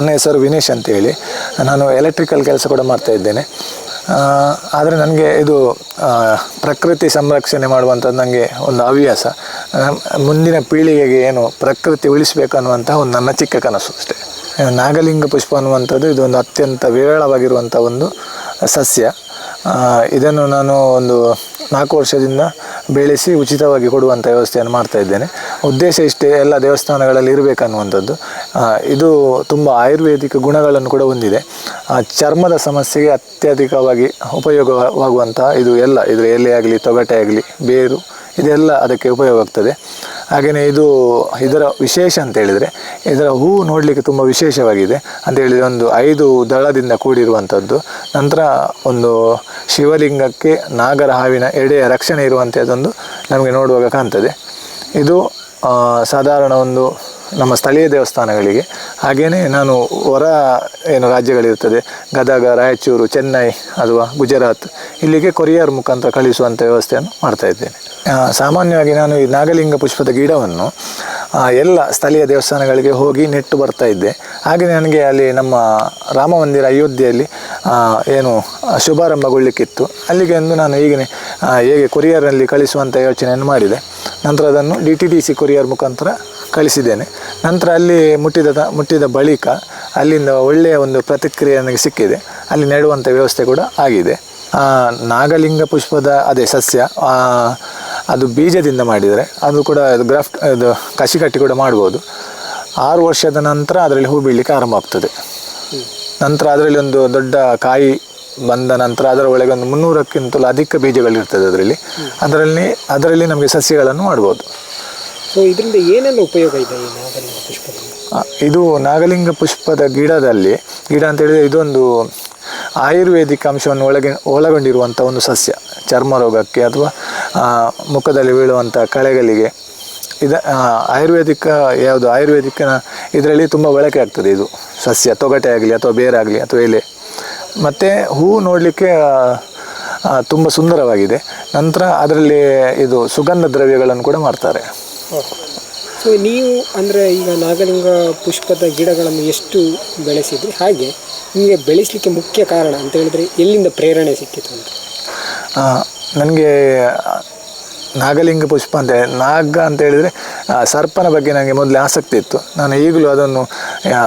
ನನ್ನ ಹೆಸರು ವಿನೇಶ್ ಅಂತ ಹೇಳಿ ನಾನು ಎಲೆಕ್ಟ್ರಿಕಲ್ ಕೆಲಸ ಕೂಡ ಮಾಡ್ತಾ ಇದ್ದೇನೆ. ಆದರೆ ನನಗೆ ಇದು ಪ್ರಕೃತಿ ಸಂರಕ್ಷಣೆ ಮಾಡುವಂಥದ್ದು ನನಗೆ ಒಂದು ಹವ್ಯಾಸ. ಮುಂದಿನ ಪೀಳಿಗೆಗೆ ಏನು ಪ್ರಕೃತಿ ಉಳಿಸಬೇಕು ಅನ್ನುವಂತಹ ಒಂದು ನನ್ನ ಚಿಕ್ಕ ಕನಸು ಅಷ್ಟೇ. ನಾಗಲಿಂಗ ಪುಷ್ಪ ಅನ್ನುವಂಥದ್ದು ಇದೊಂದು ಅತ್ಯಂತ ವಿರಳವಾಗಿರುವಂಥ ಒಂದು ಸಸ್ಯ. ಇದನ್ನು ನಾನು ಒಂದು ನಾಲ್ಕು ವರ್ಷದಿಂದ ಬೆಳೆಸಿ ಉಚಿತವಾಗಿ ಕೊಡುವಂಥ ವ್ಯವಸ್ಥೆಯನ್ನು ಮಾಡ್ತಾ ಇದ್ದೇನೆ. ಉದ್ದೇಶ ಇಷ್ಟೇ, ಎಲ್ಲ ದೇವಸ್ಥಾನಗಳಲ್ಲಿ ಇರಬೇಕನ್ನುವಂಥದ್ದು. ಇದು ತುಂಬ ಆಯುರ್ವೇದಿಕ ಗುಣಗಳನ್ನು ಕೂಡ ಹೊಂದಿದೆ. ಚರ್ಮದ ಸಮಸ್ಯೆಗೆ ಅತ್ಯಧಿಕವಾಗಿ ಉಪಯೋಗವಾಗುವಂತಹ ಇದು ಎಲ್ಲ, ಇದರ ಎಲೆ ಆಗಲಿ, ತೊಗಟೆ ಆಗಲಿ, ಬೇರು, ಇದೆಲ್ಲ ಅದಕ್ಕೆ ಉಪಯೋಗ ಆಗ್ತದೆ. ಹಾಗೆಯೇ ಇದು ಇದರ ವಿಶೇಷ ಅಂತ ಹೇಳಿದರೆ, ಇದರ ಹೂ ನೋಡಲಿಕ್ಕೆ ತುಂಬ ವಿಶೇಷವಾಗಿದೆ. ಅಂತ ಹೇಳಿದರೆ ಒಂದು ಐದು ದಳದಿಂದ ಕೂಡಿರುವಂಥದ್ದು ನಂತರ ಒಂದು ಶಿವಲಿಂಗಕ್ಕೆ ನಾಗರ ಹಾವಿನ ಎಡೆಯ ರಕ್ಷಣೆ ಇರುವಂಥದ್ದೊಂದು ನಮಗೆ ನೋಡುವಾಗ ಕಾಣ್ತದೆ. ಇದು ಸಾಧಾರಣ ಒಂದು ನಮ್ಮ ಸ್ಥಳೀಯ ದೇವಸ್ಥಾನಗಳಿಗೆ. ಹಾಗೆಯೇ ನಾನು ಹೊರ ಏನು ರಾಜ್ಯಗಳಿರ್ತದೆ ಗದಗ, ರಾಯಚೂರು, ಚೆನ್ನೈ ಅಥವಾ ಗುಜರಾತ್, ಇಲ್ಲಿಗೆ ಕೊರಿಯರ್ ಮುಖಾಂತರ ಕಳಿಸುವಂಥ ವ್ಯವಸ್ಥೆಯನ್ನು ಮಾಡ್ತಾ ಇದ್ದೇನೆ. ಸಾಮಾನ್ಯವಾಗಿ ನಾನು ಈ ನಾಗಲಿಂಗ ಪುಷ್ಪದ ಗಿಡವನ್ನು ಎಲ್ಲ ಸ್ಥಳೀಯ ದೇವಸ್ಥಾನಗಳಿಗೆ ಹೋಗಿ ನೆಟ್ಟು ಬರ್ತಾ ಇದ್ದೆ. ಹಾಗೆ ನನಗೆ ಅಲ್ಲಿ ನಮ್ಮ ರಾಮ ಮಂದಿರ ಅಯೋಧ್ಯೆಯಲ್ಲಿ ಏನು ಶುಭಾರಂಭಗೊಳ್ಳಿಕ್ಕಿತ್ತು. ಅಲ್ಲಿಗೆ ಒಂದು ನಾನು ಈಗಲೇ ಹೇಗೆ ಕೊರಿಯರ್ನಲ್ಲಿ ಕಳಿಸುವಂಥ ಯೋಚನೆಯನ್ನು ಮಾಡಿದೆ. ನಂತರ ಅದನ್ನು D T D C courier ಮುಖಾಂತರ ಕಳಿಸಿದ್ದೇನೆ ನಂತರ ಅಲ್ಲಿ ಮುಟ್ಟಿದ ಮುಟ್ಟಿದ ಬಳಿಕ ಅಲ್ಲಿಂದ ಒಳ್ಳೆಯ ಒಂದು ಪ್ರತಿಕ್ರಿಯೆ ನನಗೆ ಸಿಕ್ಕಿದೆ. ಅಲ್ಲಿ ನೆಡುವಂಥ ವ್ಯವಸ್ಥೆ ಕೂಡ ಆಗಿದೆ. ನಾಗಲಿಂಗ ಪುಷ್ಪದ, ಅದೇ ಸಸ್ಯ ಅದು ಬೀಜದಿಂದ ಮಾಡಿದರೆ ಅದು ಕೂಡ ಗ್ರಾಫ್ಟ್ ಇದು ಕಸಿ ಕಟ್ಟಿ ಕೂಡ ಮಾಡ್ಬೋದು. ಆರು ವರ್ಷದ ನಂತರ ಅದರಲ್ಲಿ ಹೂ ಬೀಳಲಿಕ್ಕೆ ಆರಂಭ ಆಗ್ತದೆ. ನಂತರ ಅದರಲ್ಲಿ ಒಂದು ದೊಡ್ಡ ಕಾಯಿ ಬಂದ ನಂತರ ಅದರ ಒಳಗೆ ಒಂದು ಮುನ್ನೂರಕ್ಕಿಂತಲೂ ಅಧಿಕ ಬೀಜಗಳಿರ್ತದೆ ಅದರಲ್ಲಿ. ಅದರಲ್ಲಿ ಅದರಲ್ಲಿ ನಮಗೆ ಸಸ್ಯಗಳನ್ನು ಮಾಡ್ಬೋದು. ಸೊ ಇದರಿಂದ ಏನೆಲ್ಲ ಉಪಯೋಗ ಇದೆ ಈ ನಾಗಲಿಂಗ ಪುಷ್ಪದಿಂದ ಇದು ನಾಗಲಿಂಗ ಪುಷ್ಪದ ಗಿಡದಲ್ಲಿ, ಗಿಡ ಅಂತ ಹೇಳಿದ್ರೆ ಇದೊಂದು ಆಯುರ್ವೇದಿಕ್ ಅಂಶವನ್ನು ಒಳಗೆ, ಒಳಗೊಂಡಿರುವಂಥ ಒಂದು ಸಸ್ಯ, ಚರ್ಮ ರೋಗಕ್ಕೆ ಅಥವಾ ಮುಖದಲ್ಲಿ ಬೀಳುವಂಥ ಕಳೆಗಳಿಗೆ. ಇದ ಆಯುರ್ವೇದಿಕ, ಯಾವುದು ಆಯುರ್ವೇದಿಕ್ನ ಇದರಲ್ಲಿ ತುಂಬ ಬಳಕೆ ಆಗ್ತದೆ ಇದು. ಸಸ್ಯ, ತೊಗಟೆ ಆಗಲಿ ಅಥವಾ ಬೇರಾಗಲಿ ಅಥವಾ ಎಲೆ. ಮತ್ತು ಹೂ ನೋಡಲಿಕ್ಕೆ ತುಂಬ ಸುಂದರವಾಗಿದೆ. ನಂತರ ಅದರಲ್ಲಿ ಇದು ಸುಗಂಧ ದ್ರವ್ಯಗಳನ್ನು ಕೂಡ ಮಾಡ್ತಾರೆ. ಸೊ ನೀವು ಅಂದರೆ ಈಗ ನಾಗಲಿಂಗ ಪುಷ್ಪದ ಗಿಡಗಳನ್ನು ಎಷ್ಟು ಬೆಳೆಸಿದ್ರಿ? ಹಾಗೆ ನಿಮಗೆ ಬೆಳೆಸಲಿಕ್ಕೆ ಮುಖ್ಯ ಕಾರಣ ಅಂತ ಹೇಳಿದ್ರೆ ಎಲ್ಲಿಂದ ಪ್ರೇರಣೆ ಸಿಕ್ಕಿತು ಅಂತ? ನನಗೆ ನಾಗಲಿಂಗ ಪುಷ್ಪ ಅಂತ ನಾಗ ಅಂತ ಹೇಳಿದರೆ ಸರ್ಪನ ಬಗ್ಗೆ ನನಗೆ ಮೊದಲು ಆಸಕ್ತಿ ಇತ್ತು. ನಾನು ಈಗಲೂ ಅದನ್ನು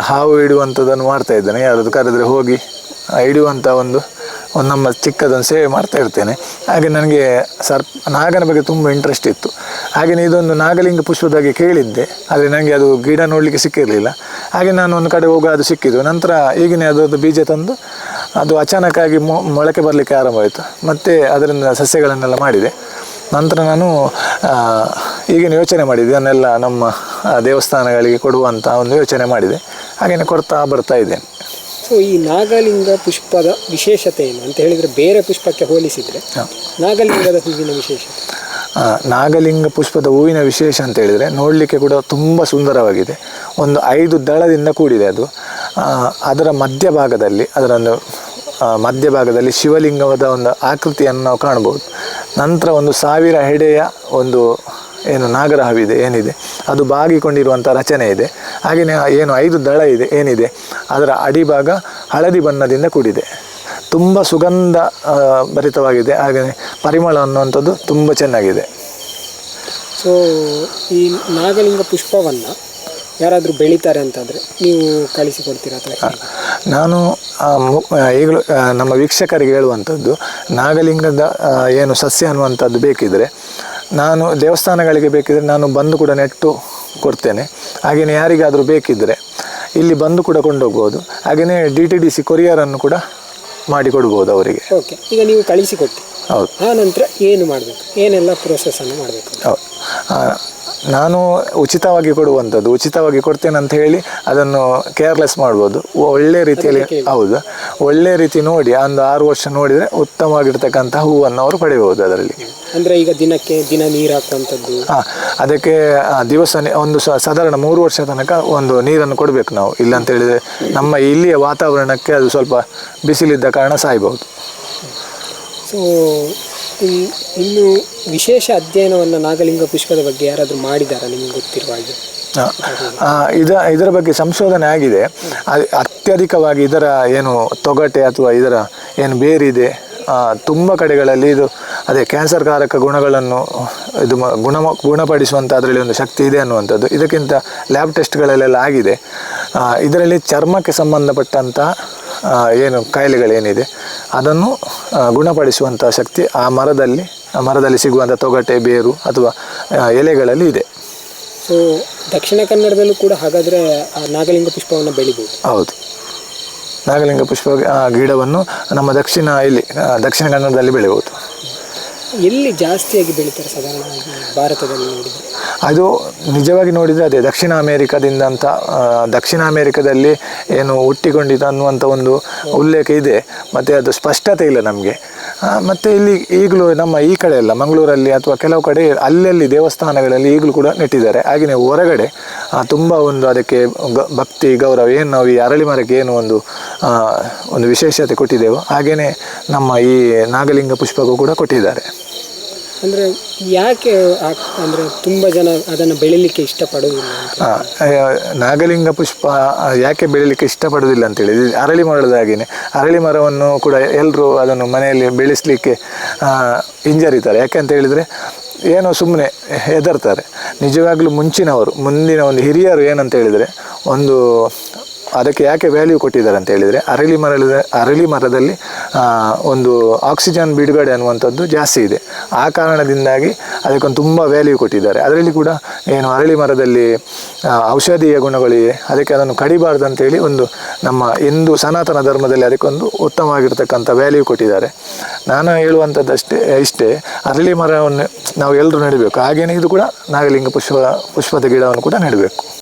ಹಾವು ಇಡುವಂಥದ್ದನ್ನು ಮಾಡ್ತಾ ಇದ್ದೇನೆ. ಯಾರಾದರೂ ಕರೆದರೆ ಹೋಗಿ ಇಡುವಂಥ ಒಂದು ಒಂದು ನಮ್ಮ ಚಿಕ್ಕದೊಂದು ಸೇವೆ ಮಾಡ್ತಾ ಇರ್ತೇನೆ. ಹಾಗೆ ನನಗೆ ಸರ್ಪ ನಾಗನ ಬಗ್ಗೆ ತುಂಬ ಇಂಟ್ರೆಸ್ಟ್ ಇತ್ತು. ಹಾಗೆಯೇ ಇದೊಂದು ನಾಗಲಿಂಗ ಪುಷ್ಪದ ಬಗ್ಗೆ ಕೇಳಿದ್ದೆ. ಆದರೆ ನನಗೆ ಅದು ಗಿಡ ನೋಡಲಿಕ್ಕೆ ಸಿಕ್ಕಿರಲಿಲ್ಲ. ಹಾಗೆ ನಾನು ಒಂದು ಕಡೆ ಹೋಗುವ ಅದು ಸಿಕ್ಕಿದ್ದು. ನಂತರ ಈಗಿನ ಅದರದ್ದು ಬೀಜ ತಂದು ಅದು ಅಚಾನಕ್ಕಾಗಿ ಮೊಳಕೆ ಬರಲಿಕ್ಕೆ ಆರಂಭವಾಯಿತು ಮತ್ತು ಅದರಿಂದ ಸಸ್ಯಗಳನ್ನೆಲ್ಲ ಮಾಡಿದೆ. ನಂತರ ನಾನು ಈಗಿನ ಯೋಚನೆ ಮಾಡಿದೆ. ಇದನ್ನೆಲ್ಲ ನಮ್ಮ ದೇವಸ್ಥಾನಗಳಿಗೆ ಕೊಡುವಂಥ ಒಂದು ಯೋಚನೆ ಮಾಡಿದೆ. ಹಾಗೆಯೇ ಕೊಡ್ತಾ ಬರ್ತಾ ಇದ್ದೇನೆ. ಸೊ ಈ ನಾಗಲಿಂಗ ಪುಷ್ಪದ ವಿಶೇಷತೆ ಏನು ಅಂತ ಹೇಳಿದರೆ ಬೇರೆ ಪುಷ್ಪಕ್ಕೆ ಹೋಲಿಸಿದರೆ ನಾಗಲಿಂಗದ ಹೂವಿನ ವಿಶೇಷತೆ? ನಾಗಲಿಂಗ ಪುಷ್ಪದ ಹೂವಿನ ವಿಶೇಷ ಅಂತ ಹೇಳಿದರೆ ನೋಡಲಿಕ್ಕೆ ಕೂಡ ತುಂಬ ಸುಂದರವಾಗಿದೆ. ಒಂದು ಐದು ದಳದಿಂದ ಕೂಡಿದೆ ಅದು. ಅದರ ಮಧ್ಯಭಾಗದಲ್ಲಿ ಅದರ ಒಂದು ಮಧ್ಯಭಾಗದಲ್ಲಿ ಶಿವಲಿಂಗದ ಒಂದು ಆಕೃತಿಯನ್ನು ನಾವು ಕಾಣಬಹುದು. ನಂತರ ಒಂದು ಸಾವಿರ ಹೆಡೆಯ ಒಂದು ಏನು ನಾಗರಹವಿದೆ ಏನಿದೆ? ಅದು ಬಾಗಿಕೊಂಡಿರುವಂಥ ರಚನೆ ಇದೆ. ಹಾಗೆಯೇ ಏನು ಐದು ದಳ ಇದೆ ಏನಿದೆ? ಅದರ ಅಡಿಭಾಗ ಹಳದಿ ಬಣ್ಣದಿಂದ ಕೂಡಿದೆ. ತುಂಬ ಸುಗಂಧ ಭರಿತವಾಗಿದೆ. ಹಾಗೆಯೇ ಪರಿಮಳ ಅನ್ನುವಂಥದ್ದು ತುಂಬ ಚೆನ್ನಾಗಿದೆ. ಸೊ ಈ ನಾಗಲಿಂಗ ಪುಷ್ಪವನ್ನು ಯಾರಾದರೂ ಬೆಳೀತಾರೆ ಅಂತಂದರೆ ನೀವು ಕಳಿಸಿಕೊಡ್ತೀರಾ ಅಥವಾ? ನಾನು ಈಗಲೂ ನಮ್ಮ ವೀಕ್ಷಕರಿಗೆ ಹೇಳುವಂಥದ್ದು ನಾಗಲಿಂಗದ ಏನು ಸಸ್ಯ ಅನ್ನುವಂಥದ್ದು ಬೇಕಿದ್ರೆ ನಾನು ದೇವಸ್ಥಾನಗಳಿಗೆ ಬೇಕಿದ್ರೆ ನಾನು ಬಂದು ಕೂಡ ನೆಟ್ಟು ಕೊಡ್ತೇನೆ. ಹಾಗೆಯೇ ಯಾರಿಗಾದರೂ ಬೇಕಿದ್ದರೆ ಇಲ್ಲಿ ಬಂದು ಕೂಡ ಕೊಂಡೋಗ್ಬೋದು. ಹಾಗೆಯೇ ಡಿ ಟಿ ಡಿ ಸಿ ಕೊರಿಯರನ್ನು ಕೂಡ ಮಾಡಿಕೊಡ್ಬೋದು ಅವರಿಗೆ. ಓಕೆ ಈಗ ನೀವು ಕಳಿಸಿಕೊಟ್ಟು. ಹೌದು. ಆ ನಂತರ ಏನು ಮಾಡಬೇಕು? ಏನೆಲ್ಲ ಪ್ರೋಸೆಸ್ಸನ್ನು ಮಾಡಬೇಕು? ಹೌದು. ನಾನು ಉಚಿತವಾಗಿ ಕೊಡುವಂಥದ್ದು ಉಚಿತವಾಗಿ ಕೊಡ್ತೇನೆ ಅಂತ ಹೇಳಿ ಅದನ್ನು ಕೇರ್ಲೆಸ್ ಮಾಡ್ಬೋದು. ಒಳ್ಳೆ ರೀತಿಯಲ್ಲಿ ಹೌದು. ಒಳ್ಳೆ ರೀತಿ ನೋಡಿ ಒಂದು ಆರು ವರ್ಷ ನೋಡಿದರೆ ಉತ್ತಮವಾಗಿರ್ತಕ್ಕಂಥ ಹೂವನ್ನು ಅವರು ಪಡೆಯಬಹುದು ಅದರಲ್ಲಿ. ಅಂದರೆ ಈಗ ದಿನಕ್ಕೆ ದಿನ ನೀರು ಹಾಕುವಂಥದ್ದು. ಹಾಂ ಅದಕ್ಕೆ ದಿವಸ ಒಂದು ಸಾಧಾರಣ ಮೂರು ವರ್ಷ ತನಕ ಒಂದು ನೀರನ್ನು ಕೊಡಬೇಕು ನಾವು. ಇಲ್ಲ ಅಂತ ಹೇಳಿದರೆ ನಮ್ಮ ಇಲ್ಲಿಯ ವಾತಾವರಣಕ್ಕೆ ಅದು ಸ್ವಲ್ಪ ಬಿಸಿಲಿದ್ದ ಕಾರಣ ಸಾಯ್ಬಹುದು. ಸೊ ಇನ್ನು ವಿಶೇಷ ಅಧ್ಯಯನವನ್ನು ನಾಗಲಿಂಗ ಪುಷ್ಪದ ಬಗ್ಗೆ ಯಾರಾದರೂ ಮಾಡಿದ್ದಾರೆ ನಿಮಗೆ ಗೊತ್ತಿರುವ ಹಾಗೆ ಇದ, ಇದರ ಬಗ್ಗೆ ಸಂಶೋಧನೆ ಆಗಿದೆ. ಅತ್ಯಧಿಕವಾಗಿ ಇದರ ಏನು ತೊಗಟೆ ಅಥವಾ ಇದರ ಏನು ಬೇರಿದೆ ತುಂಬ ಕಡೆಗಳಲ್ಲಿ ಇದು, ಅದೇ ಕ್ಯಾನ್ಸರ್ ಕಾರಕ ಗುಣಗಳನ್ನು ಇದು ಗುಣ ಗುಣಪಡಿಸುವಂಥ ಅದರಲ್ಲಿ ಒಂದು ಶಕ್ತಿ ಇದೆ ಅನ್ನುವಂಥದ್ದು. ಇದಕ್ಕಿಂತ ಲ್ಯಾಬ್ ಟೆಸ್ಟ್ಗಳಲ್ಲೆಲ್ಲ ಆಗಿದೆ. ಇದರಲ್ಲಿ ಚರ್ಮಕ್ಕೆ ಸಂಬಂಧಪಟ್ಟಂಥ ಏನು ಕಾಯಿಲೆಗಳೇನಿದೆ ಅದನ್ನು ಗುಣಪಡಿಸುವಂಥ ಶಕ್ತಿ ಆ ಮರದಲ್ಲಿ ಆ ಮರದಲ್ಲಿ ಸಿಗುವಂಥ ತೊಗಟೆ ಬೇರು ಅಥವಾ ಎಲೆಗಳಲ್ಲಿ ಇದೆ. ಸೊ ದಕ್ಷಿಣ ಕನ್ನಡದಲ್ಲೂ ಕೂಡ ಹಾಗಾದರೆ ಆ ನಾಗಲಿಂಗ ಪುಷ್ಪವನ್ನು ಬೆಳಿಬೋದು. ಹೌದು. ನಾಗಲಿಂಗ ಪುಷ್ಪ ಆ, ಗಿಡವನ್ನು ನಮ್ಮ ದಕ್ಷಿಣ ಇಲ್ಲಿ ದಕ್ಷಿಣ ಕನ್ನಡದಲ್ಲಿ ಬೆಳೆಯುವುದು ಎಲ್ಲಿ ಜಾಸ್ತಿಯಾಗಿ ಬೆಳೀತಾರೆ ಸಾಧಾರಣವಾಗಿ ಭಾರತದಲ್ಲಿ ನೋಡಿದರೆ? ಅದು ನಿಜವಾಗಿ ನೋಡಿದರೆ ಅದೇ ದಕ್ಷಿಣ ಅಮೇರಿಕದಿಂದ ಅಂತ ದಕ್ಷಿಣ ಅಮೇರಿಕಾದಲ್ಲಿ ಏನು ಹುಟ್ಟಿಕೊಂಡಿತು ಅನ್ನುವಂಥ ಒಂದು ಉಲ್ಲೇಖ ಇದೆ. ಮತ್ತು ಅದು ಸ್ಪಷ್ಟತೆ ಇಲ್ಲ ನಮಗೆ. ಮತ್ತು ಇಲ್ಲಿ ಈಗಲೂ ನಮ್ಮ ಈ ಕಡೆ ಎಲ್ಲ, ಮಂಗಳೂರಲ್ಲಿ ಅಥವಾ ಕೆಲವು ಕಡೆ ಅಲ್ಲಲ್ಲಿ ದೇವಸ್ಥಾನಗಳಲ್ಲಿ ಈಗಲೂ ಕೂಡ ನೆಟ್ಟಿದ್ದಾರೆ. ಹಾಗೆಯೇ ಹೊರಗಡೆ ತುಂಬ ಒಂದು ಅದಕ್ಕೆ ಭಕ್ತಿ, ಗೌರವ, ಏನು ನಾವು ಈ ಅರಳಿ ಮರಕ್ಕೆ ಏನು ಒಂದು ಒಂದು ವಿಶೇಷತೆ ಕೊಟ್ಟಿದ್ದೆವು ಹಾಗೆಯೇ ನಮ್ಮ ಈ ನಾಗಲಿಂಗ ಪುಷ್ಪಕ್ಕೂ ಕೂಡ ಕೊಟ್ಟಿದ್ದಾರೆ. ಅಂದರೆ ಯಾಕೆ ಅಂದ್ರೆ ತುಂಬ ಜನ ಅದನ್ನು ಬೆಳಿಲಿಕ್ಕೆ ಇಷ್ಟಪಡೋದಿಲ್ಲ ನಾಗಲಿಂಗ ಪುಷ್ಪ ಯಾಕೆ ಬೆಳಿಲಿಕ್ಕೆ ಇಷ್ಟಪಡೋದಿಲ್ಲ ಅಂತೇಳಿ ಅರಳಿ ಮರದ ಅರಳಿ ಮರವನ್ನು ಕೂಡ ಎಲ್ಲರೂ ಅದನ್ನು ಮನೆಯಲ್ಲಿ ಬೆಳೆಸಲಿಕ್ಕೆ ಹಿಂಜರಿತಾರೆ. ಯಾಕೆಂತ ಹೇಳಿದ್ರೆ, ಏನೋ ಸುಮ್ಮನೆ ಹೆದರ್ತಾರೆ. ನಿಜವಾಗ್ಲೂ ಮುಂಚಿನವರು, ಮುಂದಿನ ಒಂದು ಹಿರಿಯರು ಏನಂತ ಹೇಳಿದರೆ, ಒಂದು ಅದಕ್ಕೆ ಯಾಕೆ ವ್ಯಾಲ್ಯೂ ಕೊಟ್ಟಿದ್ದಾರೆ ಅಂತ ಹೇಳಿದರೆ, ಅರಳಿ ಮರದ ಅರಳಿ ಮರದಲ್ಲಿ ಒಂದು ಆಕ್ಸಿಜನ್ ಬಿಡುಗಡೆ ಅನ್ನುವಂಥದ್ದು ಜಾಸ್ತಿ ಇದೆ. ಆ ಕಾರಣದಿಂದಾಗಿ ಅದಕ್ಕೊಂದು ತುಂಬ ವ್ಯಾಲ್ಯೂ ಕೊಟ್ಟಿದ್ದಾರೆ. ಅದರಲ್ಲಿ ಕೂಡ ಏನು ಅರಳಿ ಮರದಲ್ಲಿ ಔಷಧೀಯ ಗುಣಗಳಿವೆ. ಅದಕ್ಕೆ ಅದನ್ನು ಕಡಿಬಾರ್ದು ಅಂತೇಳಿ ಒಂದು ನಮ್ಮ ಹಿಂದೂ ಸನಾತನ ಧರ್ಮದಲ್ಲಿ ಅದಕ್ಕೊಂದು ಉತ್ತಮವಾಗಿರ್ತಕ್ಕಂಥ ವ್ಯಾಲ್ಯೂ ಕೊಟ್ಟಿದ್ದಾರೆ. ನಾನು ಹೇಳುವಂಥದ್ದಷ್ಟೇ, ಇಷ್ಟೇ, ಅರಳಿ ಮರವನ್ನು ನಾವು ಎಲ್ಲರೂ ನೆಡಬೇಕು. ಹಾಗೇನೇ ಇದು ಕೂಡ ನಾಗಲಿಂಗ ಪುಷ್ಪ, ಪುಷ್ಪದ ಗಿಡವನ್ನು ಕೂಡ ನೆಡಬೇಕು.